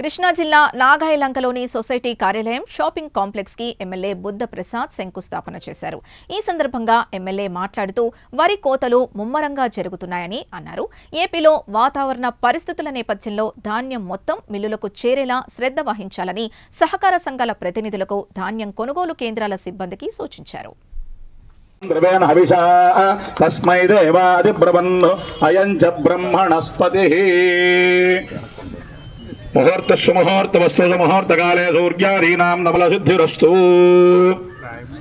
కృష్ణా జిల్లా నాగాయలంకలోని సొసైటీ కార్యాలయం షాపింగ్ కాంప్లెక్స్కి ఎమ్మెల్యే బుద్ధ ప్రసాద్ శంకుస్థాపన చేశారు. ఈ సందర్భంగా ఎమ్మెల్యే మాట్లాడుతూ వరి కోతలు ముమ్మరంగా జరుగుతున్నాయని అన్నారు. ఏపీలో వాతావరణ పరిస్థితుల నేపథ్యంలో ధాన్యం మొత్తం మిల్లులకు చేరేలా శ్రద్ధ వహించాలని సహకార సంఘాల ప్రతినిధులకు ధాన్యం కొనుగోలు కేంద్రాల సిబ్బందికి సూచించారు. ద్రవేణ హవిష తస్మై దేవాదిబ్రవన్ను అయం చ బ్రహ్మణస్పతి. ముహూర్త సుముహూర్త వస్తు ముహూర్తకాలే సూర్యాదీనాం నమల సిద్ధిరస్తు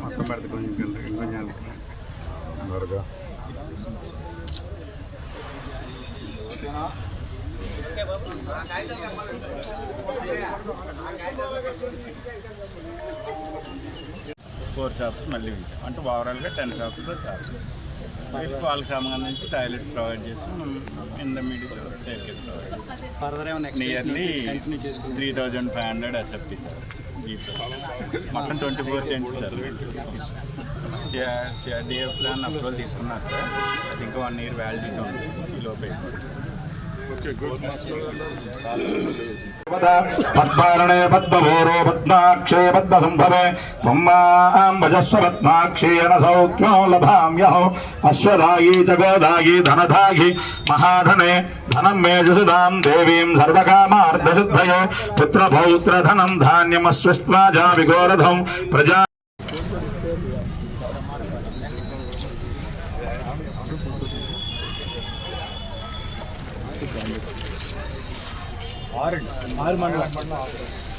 మొత్తం పెడితే కొంచెం కొంచెం వరకు ఫోర్ షాప్స్ మళ్ళీ ఉంచాం అంటే ఓవరాల్గా టెన్ షాప్స్లో షాప్స్ వీళ్ళకి సంబంధించి టాయిలెట్స్ ప్రొవైడ్ చేస్తాం. In the middle state provide nearly three thousand five hundred SFT sir jeep మొత్తం twenty four cents sir CRDA plan approval తీసుకున్నారు సార్. ఇంకా వన్ ఇయర్ వ్యాలిడిటీ ఉంది. ఈ లోపు. అయిపోతుంది సార్ పద్మారణే पद्मारणे पद्मभूरो पद्माक्षे पद्मसम्भवे त्वम् भजस्व पद्माक्षीयनसौ क्यो लभाम्यहो अश्वदायी च गोदायी धनधायि, महाधने धनं मे जुषुदां देवीं सर्वकामार्धशुद्धये पुत्रभौत्रधनं धान्यमस्विस्त्वा जा विगोरधं प्रजा ఆరు మండలం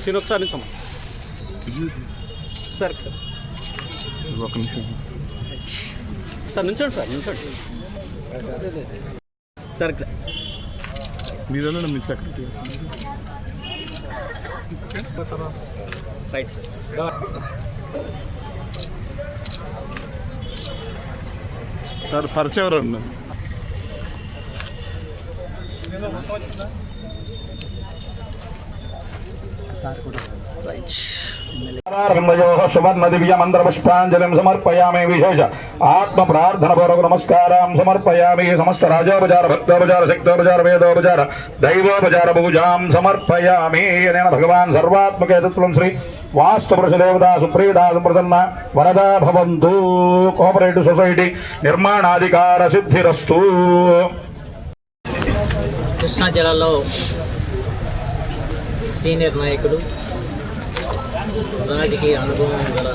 సీన్ ఒకసారి నిల్చోమ్మా సార్ సార్. ఒక నిమిషం. సార్ నిల్చోండి సార్ నిల్చోండి. సార్ ఇక్కడ మీరు మీ సెక్రటరీ రైట్ సార్. సార్ పరిచయం जलि विशेष आत्म नमस्कार समर्पयामे समस्त राजोपचार भक्तोपचार शक्तोपचार वेदोपचार दैवोपचार पूजा समर्पयामे भगवान सर्वात्मक श्री वास्तुपुरशदेवता सुप्रीता सुप्रसन्न सोसाइटी निर्माणाधिकार सिद्धिस्तू కృష్ణా జిల్లాలో సీనియర్ నాయకుడు రాజకీయ అనుభవం గల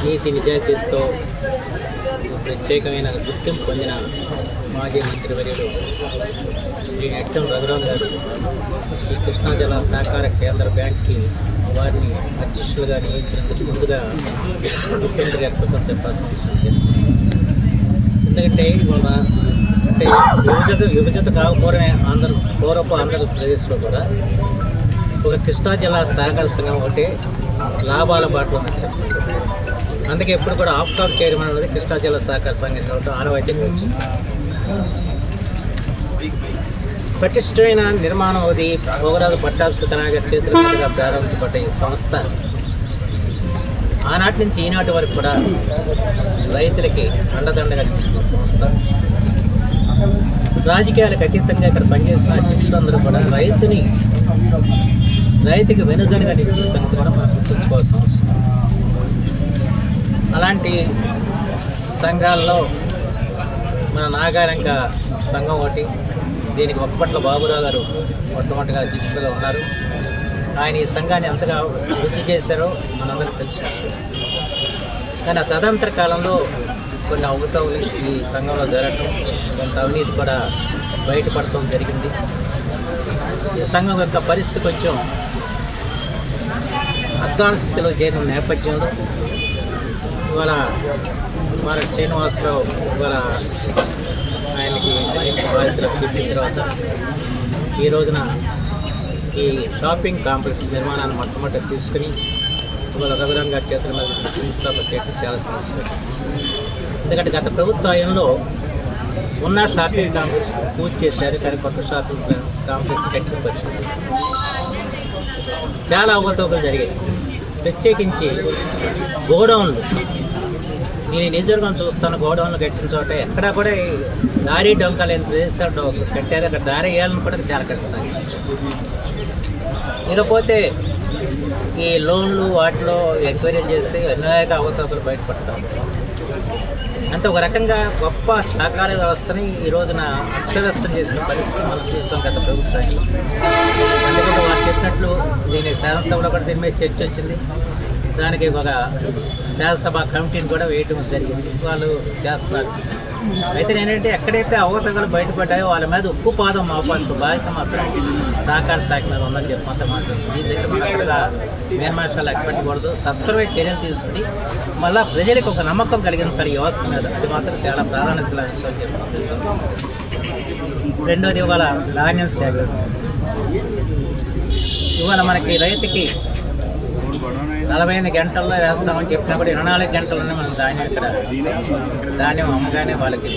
నీతి నిజాయితీతో ప్రత్యేకమైన గుర్తింపు పొందిన మాజీ మంత్రివర్యులు శ్రీ ఎట్టం రఘురామ్ గారు ఈ కృష్ణా జిల్లా సహకార కేంద్ర బ్యాంక్కి వారిని అధ్యక్షులుగా నియమించినందుకు ముందుగా ముఖ్యమంత్రి గారి కృతం చెప్పాల్సిన అవసరం ఎందుకంటే ఇవాళ అంటే విభజత విభజత కాకపోవడమే ఆంధ్ర పూర్వపు ఆంధ్రప్రదేశ్లో కూడా ఒక కృష్ణా జిల్లా సహకార సంఘం ఒకటి లాభాల బాటలో నడిచిన అందుకే ఎప్పుడు కూడా ఆఫ్ టాప్ చైర్మన్ అనేది కృష్ణా జిల్లా సహకార సంఘం కాబట్టి ఆనవాయితీగా వచ్చింది పటిష్టమైన నిర్మాణం అది భోగరాజు పట్టాభి సత్యనారాయణ చేతుల ప్రారంభించబడ్డ ఈ సంస్థ ఆనాటి నుంచి ఈనాటి వరకు కూడా రైతులకి అండదండగా నిలుస్తున్న సంస్థ. రాజకీయాలకు అతీతంగా ఇక్కడ పనిచేసిన అధ్యక్షులందరూ కూడా రైతుని రైతుకి వెనుదనుగా నిలిచే సంగతి కూడా మనం గుర్తుంచుకోవాల్సిన అవసరం. అలాంటి సంఘాల్లో మన నాగారంక సంఘం ఒకటి దీనికి ఒక్కపట్ల బాబురావు గారు మొట్టమొదటిగా అధ్యక్షులుగా ఉన్నారు. ఆయన ఈ సంఘాన్ని ఎంతగా వృద్ధి చేశారో మనందరికీ తెలిసిన కానీ ఆ తదంతర కాలంలో కొన్ని అవకతవలు ఈ సంఘంలో జరగటం కొంత అవినీతి కూడా బయటపడటం జరిగింది. ఈ సంఘం యొక్క పరిస్థితి కొంచెం అద్దాల స్థితిలో చేరిన నేపథ్యంలో ఇవాళ మన శ్రీనివాసరావు ఇవాళ ఆయనకి ఆయనకి చెప్పిన తర్వాత ఈ రోజున ఈ షాపింగ్ కాంప్లెక్స్ నిర్మాణాన్ని మొట్టమొదటి తీసుకుని ఇవాళ రఘురామ్ గారి చేతుల మీద సంస్థాపన చేయడం చాలా సమస్య ఎందుకంటే గత ప్రభుత్వ ఉన్న షాపింగ్ కాంప్లెక్స్ పూర్తి చేశారు కానీ కొత్త షాపింగ్ కాంప్లెక్స్ కట్టిన పరిస్థితి. చాలా అవకతవకలు జరిగాయి. ప్రత్యేకించి గోడౌన్లు. నేను ఈ చూస్తాను గోడౌన్లు కట్టిన చోట ఎక్కడా కూడా దారి డొంక లేని ప్రదేశాలు కట్టారు. అక్కడ దారి వేయాలని కూడా చాలా కష్టం. ఇకపోతే ఈ లోన్లు వాటిలో ఎంక్వైరీ చేస్తే అనేక అవసరాలు బయటపడతాం అంటే ఒక రకంగా గొప్ప సహకార వ్యవస్థని ఈ రోజున అస్తవ్యస్తం చేసిన పరిస్థితి మనం చూస్తాం గత ప్రభుత్వానికి. అందుకని వారు చెప్పినట్లు దీనికి శాసనసభలో కూడా దీని మీద చర్చ వచ్చింది. దానికి ఒక శాసనసభ కమిటీని కూడా వేయటం జరిగింది. వాళ్ళు చేస్తున్నారు అయితే నేనంటే ఎక్కడైతే అవకతలు బయటపడ్డాయో వాళ్ళ మీద ఉక్కు పాదం మాపాల్సిన బాధ్యత మాత్రం సహకార శాఖ మీద ఉందని చెప్పి మాట్లాడుతుంది. మాస్టర్ సత్వరమే చర్యలు తీసుకుని మళ్ళా ప్రజలకు ఒక నమ్మకం కలిగించాలి ఈ వ్యవస్థ మీద. అది మాత్రం చాలా ప్రాధాన్యత విషయం చెప్పి రెండోది ఇవాళ ధాన్యం శాఖ ఇవాళ మనకి రైతుకి నలభై ఐదు గంటల్లో వేస్తామని చెప్పినప్పుడు ఇరవై నాలుగు గంటల్లోనే మనం ధాన్యం ఇక్కడ. ధాన్యం అమ్మగానే వాళ్ళకి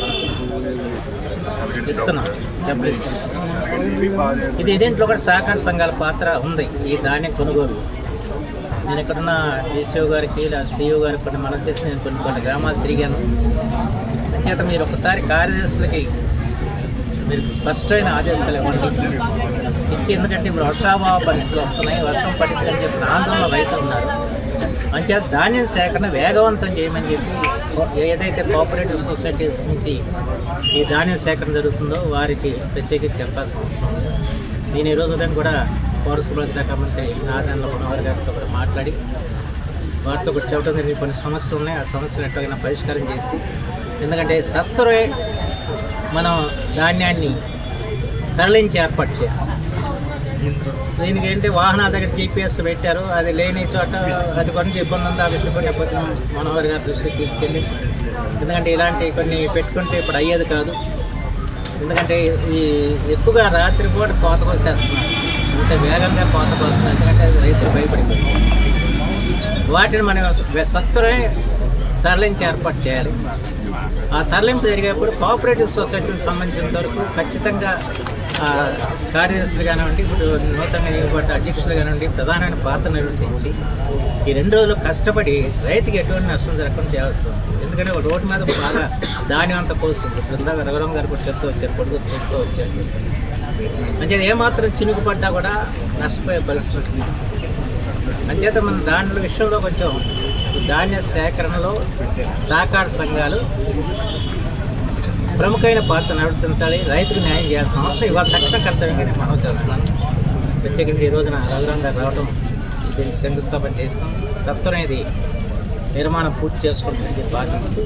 ఇస్తున్నాం. డబ్బులు ఇస్తున్నాం. ఇది దీంట్లో కూడా సహకార సంఘాల పాత్ర ఉంది ఈ ధాన్యం కొనుగోలు. నేను ఇక్కడున్న డీసీఓ గారికి లేదా సీఈఓ గారికి కొన్ని మనం చేసి నేను కొన్ని కొన్ని గ్రామాలు తిరిగాను. అంచేత మీరు ఒకసారి కార్యదర్శులకి మీరు స్పష్టమైన ఆదేశాలు ఇవ్వండి. ఇచ్చి ఎందుకంటే ఇప్పుడు వర్షాభావ పరిస్థితులు వస్తున్నాయి వర్షం పడిందని చెప్పి ఆందోళన రైతులు ఉన్నారు. అంచేత ధాన్యం సేకరణ వేగవంతం చేయమని చెప్పి ఏదైతే కోఆపరేటివ్ సొసైటీస్ నుంచి ఈ ధాన్యం సేకరణ జరుగుతుందో వారికి ప్రత్యేకించి చెప్పాల్సిన అవసరం ఉంది. నేను ఈరోజు ఉదయం కూడా పౌర సరఫరా శాఖ మంత్రి నారాయణ మనోహర్ గారితో కూడా మాట్లాడి వారితో కూడా చెప్పడం జరిగింది. కొన్ని సమస్యలు ఉన్నాయి ఆ సమస్యలు ఎట్లాగైనా పరిష్కారం చేసి ఎందుకంటే సత్వరే మనం ధాన్యాన్ని తరలించి ఏర్పాటు చేయాలి. దీనికి ఏంటి వాహనాల దగ్గర జీపీఎస్ పెట్టారు. అది లేని చోట అది కొంచెం ఇబ్బంది ఉంది. ఆ విషయం లేకపోతే మనోహర్ గారి దృష్టికి తీసుకెళ్ళి. ఎందుకంటే ఇలాంటి కొన్ని పెట్టుకుంటే ఇప్పుడు అయ్యేది కాదు. ఎందుకంటే ఈ ఎక్కువగా రాత్రిపూట కోత కోసేస్తున్నారు. ఇంత వేగంగా కోత కోస్తున్నారు. ఎందుకంటే అది రైతులు భయపడిపోయింది వాటిని మనం సత్వరే తరలించి ఏర్పాటు చేయాలి. ఆ తరలింపు జరిగేప్పుడు కోఆపరేటివ్ సొసైటీకి సంబంధించిన వరకు ఖచ్చితంగా కార్యదర్శులు కానివ్వండి ఇప్పుడు నూతనంగా ఇవ్వబడ్డ అధ్యక్షులు కానివ్వండి ప్రధానమైన పాత్ర నిర్వర్తించి ఈ రెండు రోజులు కష్టపడి రైతుకి ఎటువంటి నష్టం జరగకుండా చేయాల్సి ఉంది. ఎందుకంటే ఒక రోడ్డు మీద బాగా దాని అంతా పోస్తుంది. బృందా రఘురామ్ గారు కూడా చెప్తూ వచ్చారు కొడుకు చూస్తూ వచ్చారు. మంచిది ఏమాత్రం చినుకు పడ్డా కూడా నష్టపోయే పరిస్థితి వస్తుంది. అంచేత మన దాని విషయంలో కొంచెం ధాన్య సేకరణలో సహకార సంఘాలు ప్రముఖమైన పాత్ర నిర్వర్తించాలి రైతుకు న్యాయం చేయాల్సిన అవసరం ఇవాళ తక్షణ కర్తవ్యంగా నేను మనం చేస్తున్నాను ప్రత్యేకించి ఈ రోజున రఘురాం గారు రావడం దీనికి శంకుస్థాపన చేస్తాం. సత్వరం ఇది నిర్మాణం పూర్తి చేసుకుంటుందని చెప్పి ఆశిస్తూ